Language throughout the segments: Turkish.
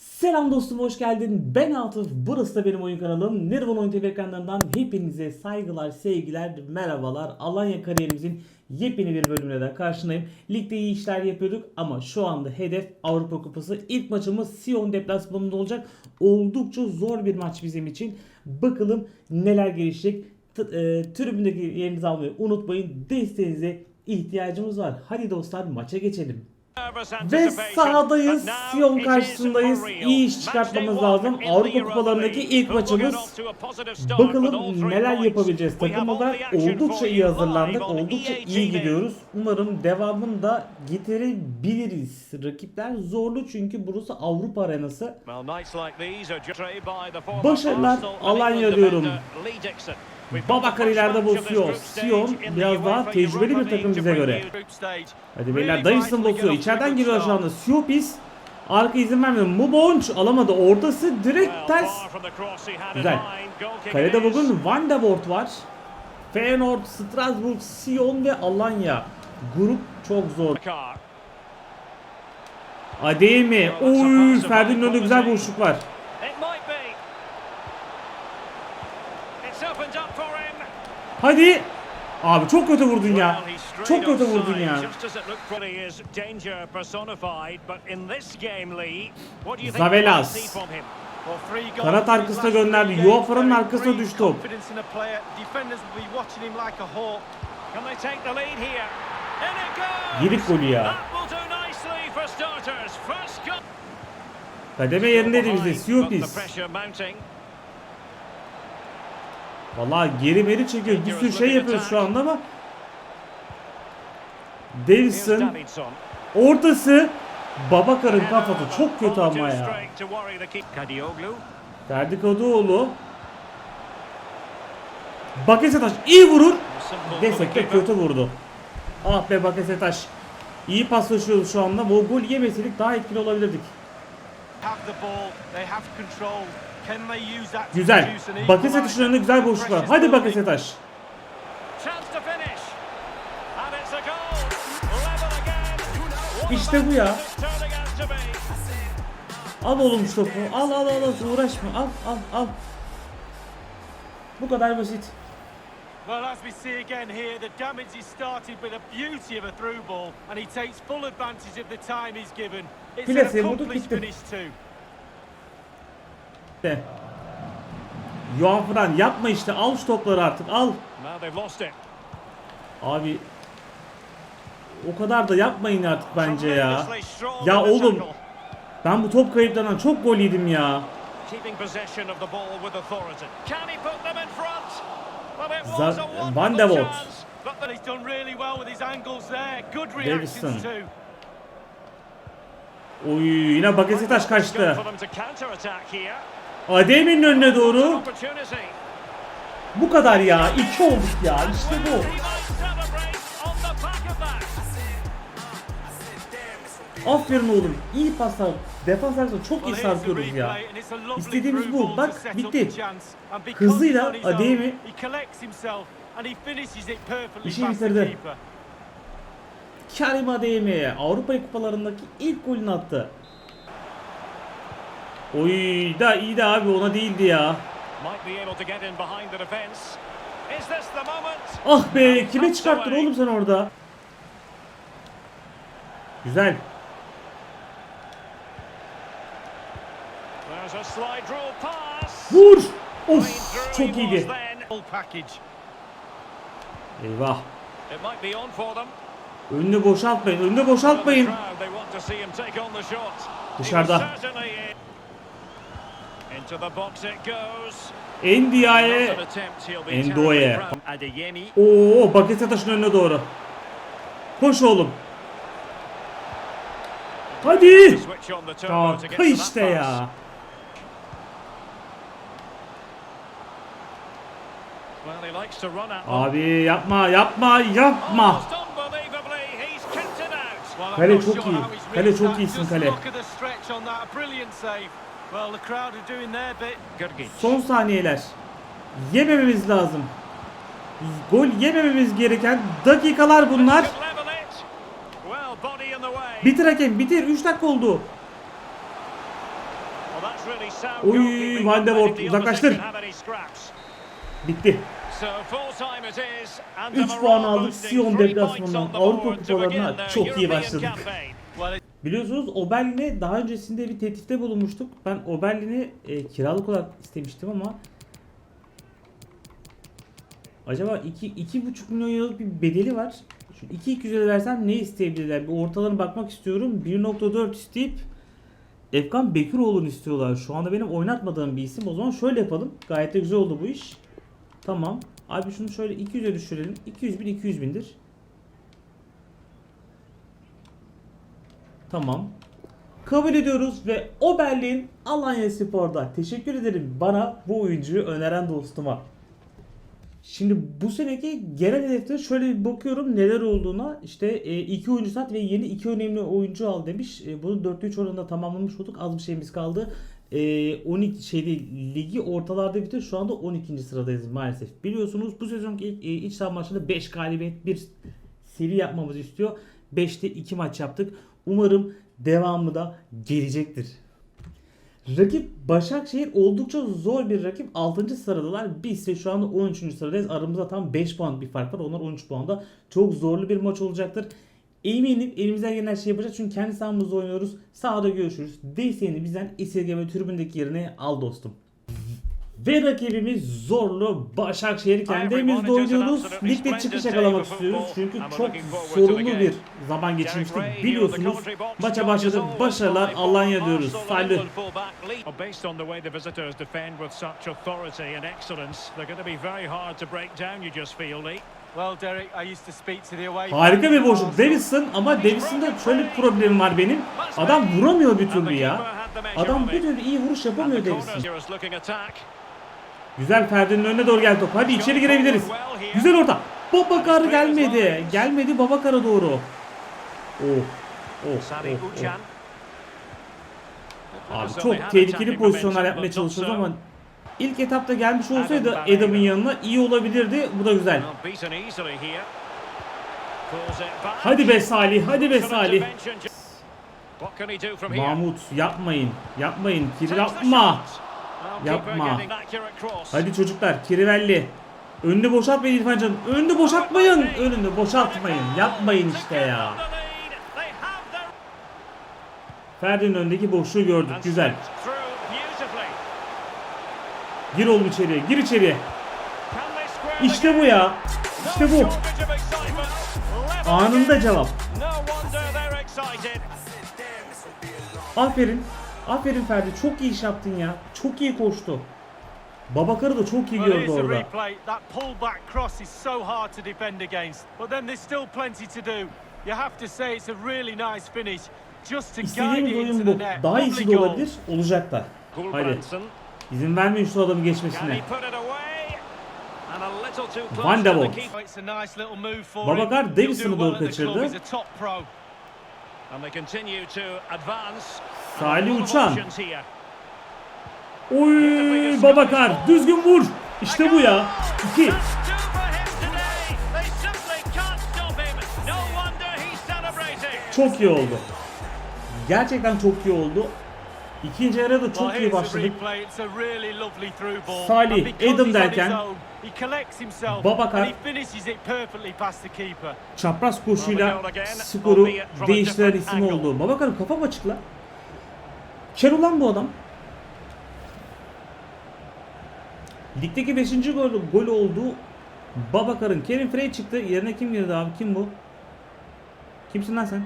Selam dostum hoş geldin. Ben Atıf. Burası da benim oyun kanalım. Nirvan Oyun TV ekranlarından hepinize saygılar, sevgiler, merhabalar. Alanya kariyerimizin yepyeni bir bölümüne de karşınayım. Ligde iyi işler yapıyorduk ama şu anda hedef Avrupa Kupası. İlk maçımız Sion deplasmanında olacak. Oldukça zor bir maç bizim için. Bakalım neler gelişecek. T- e, tribündeki yerinizi almayı unutmayın. Desteğinize ihtiyacımız var. Hadi dostlar maça geçelim. Ve sahadayız. Sion karşısındayız. İyi iş çıkartmamız lazım. Avrupa kupalarındaki ilk maçımız. Bakalım neler yapabileceğiz takım olarak. Oldukça iyi hazırlandık. Oldukça iyi gidiyoruz. Umarım devamını da getirebiliriz. Rakipler zorlu çünkü burası Avrupa arenası. Başarılar Alanya diyorum. Babakar ileride bozuyor. Sion biraz daha tecrübeli bir takım bize göre. Hadi beyler Dyson bozuyor. İçeriden giriyor şu anda. Siopis arka izin vermiyor. Mubonç alamadı. Ortası direkt ters. Güzel. Kalede bugün Van de Voort var. Feyenoord, Strasbourg, Sion ve Alanya. Grup çok zor. Ademi. Oy, Ferdi'nin önünde güzel boşluk var. Hadi. Abi çok kötü vurdun ya. Çok kötü vurdun ya. Zavelas. Kanat arkasına gönderdi. Yuafa'nın arkasına düştü top. Yedik golü ya. Kademe yerindeydi bizde. Siopis. Vallahi geri meri çekiyor. Bir sürü şey yapıyoruz şu anda ama Davison ortası Babakar'ın kafası çok kötü ama ya. Ferdi Kadıoğlu Bakesetaş iyi vurur. Desek de kötü vurdu. Ah be Bakesetaş. İyi paslaşıyoruz şu anda. Bu gol yemeseydik daha etkili olabilirdik. Güzel. Bakesetaş'ın önünde güzel boşluk var. Hadi Bakesetaş. İşte bu ya. Al oğlum şu topu. Al al al al uğraşma. Al al al. Bu kadar basit. Well, as we see again here, the damage is started with a beauty of a through ball, and he takes full advantage of the time he's given. It's an accomplished finish too. De. Johan Fran yapma işte. Al şu topları artık. Al. Abi o kadar da yapmayın artık bence ya. Ya oğlum ben bu top kayıplarından çok gol yedim ya. Keeping possession of the ball with authority. Can he put them in front? Van de Voort. too. Oy yine Bakesetaş the kaçtı. Adem'in önüne doğru. Bu kadar ya. İki olduk ya. İşte bu. Aferin oğlum. İyi paslar. Defans arasında çok iyi sarkıyoruz ya. İstediğimiz bu. Bak, bitti. Hızıyla perfectly İşi bitirdi. Karim Adeyemi Avrupa kupalarındaki ilk golünü attı. Oy da iyi de abi ona değildi ya. Ah be kime çıkarttın oğlum sen orada? Güzel. Vur. Of çok iyiydi. Eyvah. Önünü boşaltmayın. Önünü boşaltmayın. The crowd, they want to see him take on the shot. He Dışarıda. was Abi yapma yapma yapma. I'm Kale çok iyi. Kale çok iyisin kale. Son saniyeler. Yemememiz lazım. Gol yemememiz gereken dakikalar bunlar. Bitir hakem bitir. 3 dakika oldu. Oy, Van de Voort, uzaklaştır. Bitti. So full time it is, and 3 the puan aldık Sion deplasmanından Avrupa kupalarına çok iyi başladık. Biliyorsunuz Oberlin'e daha öncesinde bir teklifte bulunmuştuk. Ben Oberlin'i e, kiralık olarak istemiştim ama acaba 2 2,5 milyon euroluk bir bedeli var. Şu 2 200'e versem ne isteyebilirler? Bir ortalarına bakmak istiyorum. 1.4 isteyip Efkan Bekiroğlu'nu istiyorlar. Şu anda benim oynatmadığım bir isim. O zaman şöyle yapalım. Gayet de güzel oldu bu iş. Tamam. Abi şunu şöyle 200'e düşürelim. 200 bin 200 bindir. Tamam. Kabul ediyoruz ve Oberlin Alanya Spor'da. Teşekkür ederim bana bu oyuncuyu öneren dostuma. Şimdi bu seneki genel hedefte şöyle bir bakıyorum neler olduğuna. İşte e, iki oyuncu sat ve yeni iki önemli oyuncu al demiş. E, bunu 4-3 oranında tamamlamış olduk. Az bir şeyimiz kaldı. E, 12 şeyde ligi ortalarda bitir. Şu anda 12. sıradayız maalesef. Biliyorsunuz bu sezonki ilk, e, iç saha maçında 5 galibiyet bir seri yapmamızı istiyor. 5'te 2 maç yaptık. Umarım devamı da gelecektir. Rakip Başakşehir oldukça zor bir rakip. 6. sıradalar. Biz ise şu anda 13. sıradayız. Aramızda tam 5 puan bir fark var. Onlar 13 puanda. Çok zorlu bir maç olacaktır. Eminim elimizden gelen her şeyi yapacağız. Çünkü kendi sahamızda oynuyoruz. Sahada görüşürüz. Desteğini bizden esirgeme tribündeki yerine al dostum. Ve rakibimiz zorlu Başakşehir kendi evimizde oynuyoruz. Ligde çıkış yakalamak istiyoruz. Çünkü çok sorunlu bir zaman geçirmiştik. Biliyorsunuz maça başladık. Başarılar Alanya diyoruz. Salih. Harika bir boşluk. Davidson ama Davidson'da şöyle bir problemim var benim. Adam vuramıyor bir türlü ya. Adam bir türlü iyi vuruş yapamıyor attack. Güzel Ferdi'nin önüne doğru geldi top. Hadi içeri girebiliriz. Güzel orta. Babakar gelmedi. Gelmedi Babakar'a doğru. Oh. Oh. Oh, oh. Abi çok tehlikeli pozisyonlar yapmaya çalışıyoruz ama ilk etapta gelmiş olsaydı Adam'ın yanına iyi olabilirdi. Bu da güzel. Hadi be Salih. Hadi be Salih. Mahmut yapmayın. Yapmayın. The yapma. Yapma. Hadi çocuklar Kirivelli. Önünü boşaltmayın İrfan Can. Önünü boşaltmayın. Önünü boşaltmayın. Yapmayın işte ya. Ferdi'nin önündeki boşluğu gördük. Güzel. Gir oğlum içeriye. Gir içeriye. İşte bu ya. İşte bu. Anında cevap. Aferin. Aferin Ferdi. Çok iyi iş yaptın ya. Çok iyi koştu. Babakar'ı da çok iyi gördü orada. İstediğimiz oyun bu. Daha iyisi de olabilir. Olacak da. Hadi. İzin vermeyin şu adamı geçmesine. Van de. Davidson'ı He'll do doğru kaçırdı. Salih Uçan. Oy Babakar düzgün vur. İşte bu ya. İki. That's two for him today. They simply can't stop him. No wonder he's celebrating. Çok iyi oldu. Gerçekten çok iyi oldu. İkinci yarıda da çok iyi başladık. Salih, Adam derken, Babakar-. Çapraz koşuyla skoru değiştiren isim oldu. Babakar'ın kafam açık lan. Ker ulan bu adam. Ligdeki 5. gol, gol oldu. Babakar'ın Kerim Frey çıktı. Yerine kim girdi abi? Kim bu? Kimsin lan sen?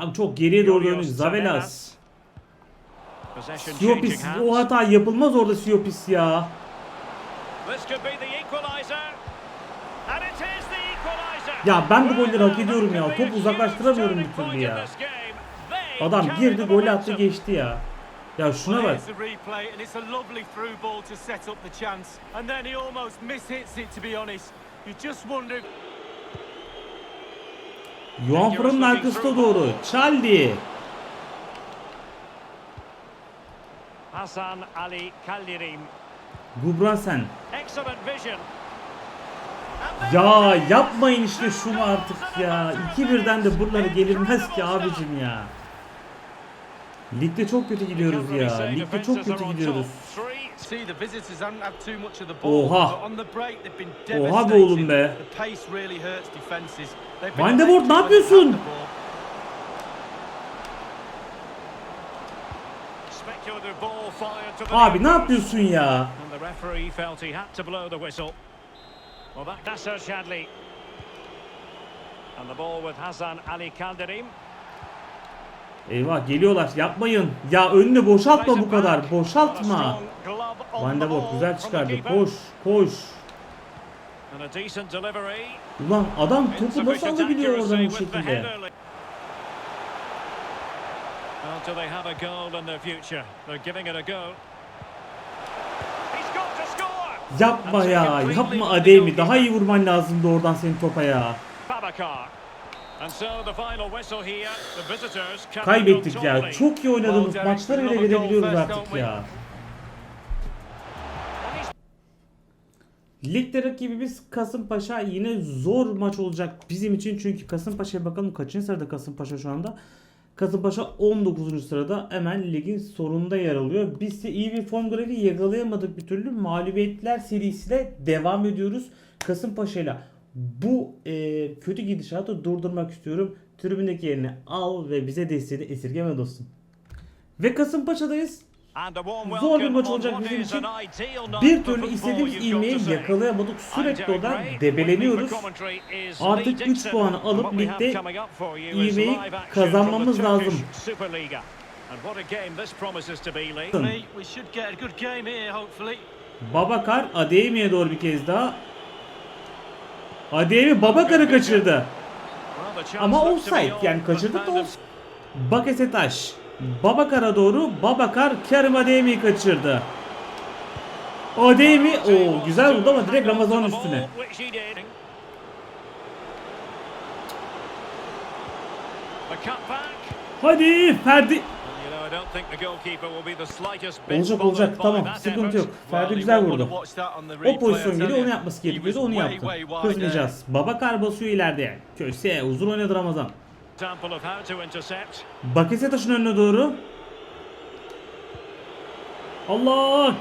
Tamam çok geriye doğru dönüyor. Zavelas. Siopis. O hata yapılmaz orada Siopis ya. Ya ben bu golleri hak ediyorum ya. Topu uzaklaştıramıyorum bir türlü ya. Adam girdi golü attı geçti ya. Ya şuna bak. Yuan Fırın'ın arkasına doğru. Çaldi. Hasan Ali Kaldirim. Gubransen. Ya yapmayın işte şunu artık ya. İki birden de buraları gelinmez ki abicim ya. Ligde çok kötü gidiyoruz ya. Ligde çok kötü gidiyoruz. Oha. Oha be oğlum be. Van de Voort, ne yapıyorsun? Abi ne yapıyorsun ya? And the ball with Hasan Ali Kalderim. Eyvah geliyorlar. Yapmayın. Ya önünü boşaltma bu kadar. Boşaltma. Van de ball güzel çıkardı. Koş. Koş. Ulan adam topu nasıl alabiliyor oradan bu şekilde? header. Well, do they have a goal in their future? They're giving it a go. He's got to score. Yapma ya. Yapma Ademi. Daha iyi vurman lazımdı oradan senin topa ya. Babakar. Kaybettik ya. Çok iyi oynadığımız maçlara bile verebiliyoruz artık ya. Ligde rakibimiz Kasımpaşa yine zor maç olacak bizim için çünkü Kasımpaşa'ya bakalım kaçıncı sırada Kasımpaşa şu anda. Kasımpaşa 19. sırada hemen ligin sonunda yer alıyor. Biz ise iyi bir form grafiği yakalayamadık bir türlü. Mağlubiyetler serisiyle devam ediyoruz. Kasımpaşa ile bu e, kötü gidişatı durdurmak istiyorum. Tribündeki yerini al ve bize desteğini esirgeme dostum. Ve Kasımpaşa'dayız. Zor bir maç olacak bizim için. Bir türlü istediğimiz say. yakalayamadık. Sürekli oradan debeleniyoruz. Artık Lee üç Dixon. puanı And alıp ligde action kazanmamız lazım. Babakar Adeyemi'ye doğru bir kez daha. Adeyemi Babakar'ı kaçırdı. Ama offside yani but kaçırdık da offside. Bakesetaş. Babakar'a doğru Babakar Kerim Adeyemi'yi kaçırdı. Adeyemi o güzel vurdu ama direkt Ramazan'ın üstüne. Hadi Ferdi. Olacak olacak tamam sıkıntı yok. Ferdi güzel vurdu. O pozisyon geliyor onu yapması gerekiyordu onu yaptı. Kızmayacağız. Babakar basıyor ileride. Köse uzun oynadı Ramazan. Bakesetaş'ın önüne doğru. Allah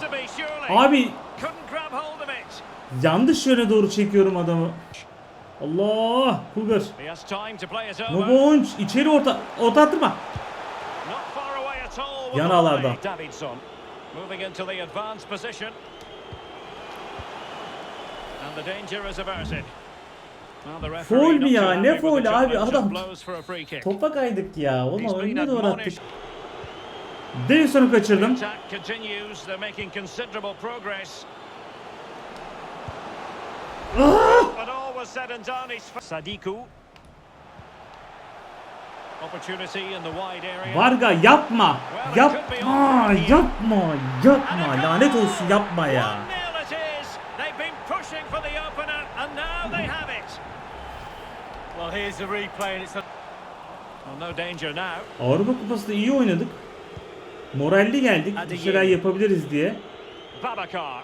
to be surely. Abi yanlış yöne doğru çekiyorum adamı. Allah Kulgar. Nobonç içeri orta orta attırma. Yan ağlarda. Foul mi ya? Ne foul abi? Adam-. Topa kaydık ya. Been önüne doğru attık. Davidson'u kaçırdım. Was said and done. He's Sadiku. Opportunity in the wide area. Varga yapma. Yapma. Yapma. Yapma. Lanet olsun yapma ya. 1-0 it is. They've been pushing for the opener and now they have it. Well, here's the replay, and it's a Well, no danger now. Avrupa Kupası'nda iyi oynadık. Moralli geldik. Bir şeyler yapabiliriz diye. Babakar.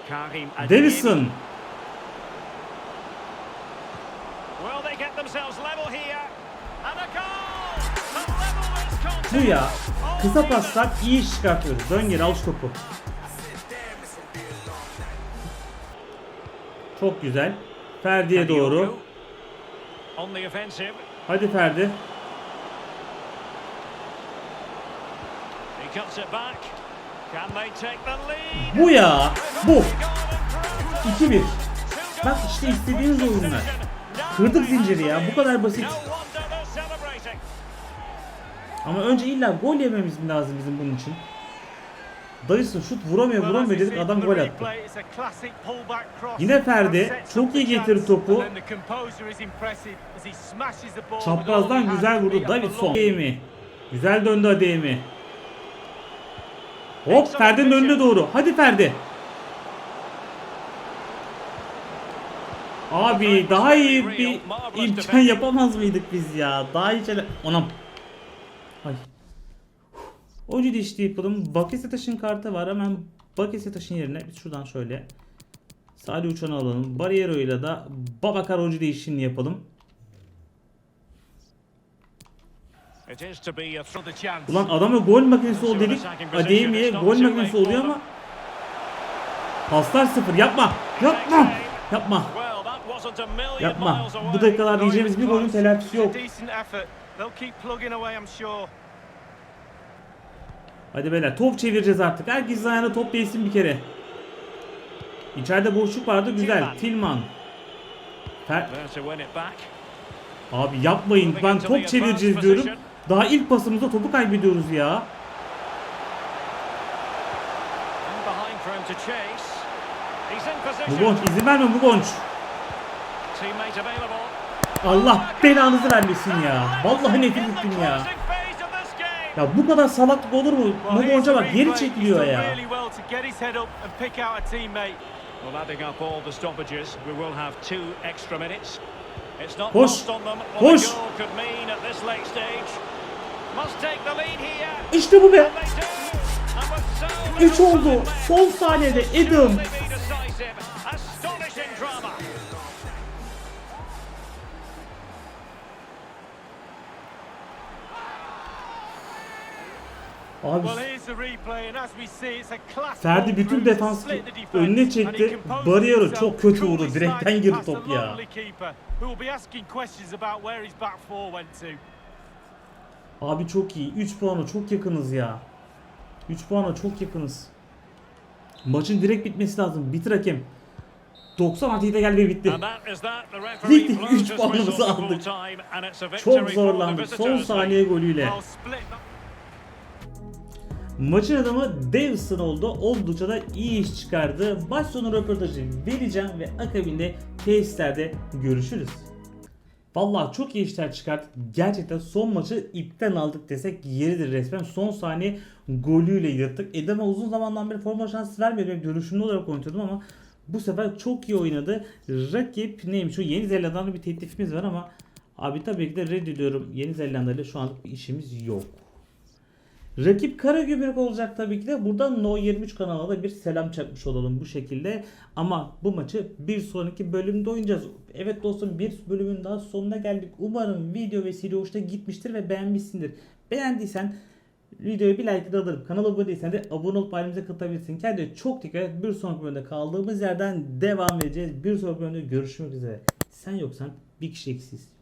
Karim Adeyemi. Davison. Will they get themselves level here? And a goal! The level is Bu ya. Kısa paslar iyi iş çıkartıyoruz. Dön geri al şu topu. Çok güzel. Ferdi'ye doğru. Hadi Ferdi. He cuts it back. Bu ya. Bu. They've gone and proved 2-1. it. Bak işte istediğiniz oyunlar. Kırdık zinciri ya. Bu kadar basit. Ama önce illa gol yememiz mi lazım bizim bunun için? Dyson şut vuramıyor vuramıyor dedik adam gol attı. Yine Ferdi, çok iyi getirdi topu. Çaprazdan güzel vurdu Davidson. Güzel döndü Adeyemi. Hop Ferdi'nin önüne doğru. Hadi Ferdi. Abi daha iyi bir imkan yapamaz mıydık biz ya? Daha iyi şeyler... Anam. Ay. Oyuncu değişti yapalım. Bakesetaş'ın kartı var. Hemen Bakesetaş'ın yerine biz şuradan şöyle Salih Uçan'ı alalım. Bariero'yla da Babakar Hoca değişikliğini yapalım. It is to be a For throw. the chance. Ulan adama gol makinesi ol dedik. Adeyemi'ye gol makinesi oluyor ama paslar sıfır. Yapma. Yapma. Yapma. Yapma. Bu yiyeceğimiz even bir golün telafisi yok. Hadi beyler top çevireceğiz artık. Herkes ayağına top değsin bir kere. İçeride boşluk vardı güzel. Tilman. Fer-. Abi yapmayın. Ben top çevireceğiz diyorum. Daha ilk pasımızda topu kaybediyoruz ya. In behind for him to chase. He's in Bu position. gonç izin verme bu gonç. Teammate available. Allah belanızı vermesin ya. Vallahi nefret ettim ya. Ya bu kadar salaklık olur mu? The bak geri çekiliyor ya. well adding up all the stoppages, we will have two extra minutes. It's not Koş. lost on them what Koş. a goal could mean at this late stage. İşte bu be. And they do. And with so 3 little oldu. Son saniyede Adam. Abi Ferdi bütün defans önüne çekti. himself, çok kötü vurdu. Direkten girdi top ya. Abi çok iyi. 3 puana çok yakınız ya. 3 puana çok yakınız. Maçın direkt bitmesi lazım. Bitir hakem. 90 artı gel ve bitti. Blows 3 his puanımızı aldık. Çok zorlandık. Son saniye golüyle. Maçın adamı Davison oldu. Oldukça da iyi iş çıkardı. Maç sonu röportajı vereceğim ve akabinde tesislerde görüşürüz. Vallahi çok iyi işler çıkarttık. Gerçekten son maçı ipten aldık desek yeridir resmen. Son saniye golüyle yırttık. Edem'e uzun zamandan beri forma şansı vermiyorum. Hep Görüşümlü olarak oynatıyordum ama bu sefer çok iyi oynadı. Rakip neymiş o Yeni Zelanda'dan bir teklifimiz var ama abi tabii ki de reddediyorum. Yeni Zelanda ile şu anlık bir işimiz yok. Rakip Karagümrük olacak tabii ki de. Buradan No 23 kanalına da bir selam çakmış olalım bu şekilde. Ama bu maçı bir sonraki bölümde oynayacağız. Evet dostum bir bölümün daha sonuna geldik. Umarım video ve seri hoşuna gitmiştir ve beğenmişsindir. Beğendiysen videoya bir like de alırım. Kanala abone değilsen de abone olup ailemize katılabilirsin. Kendine çok dikkat et. Bir sonraki bölümde kaldığımız yerden devam edeceğiz. Bir sonraki bölümde görüşmek üzere. Sen yoksan bir kişi eksiz.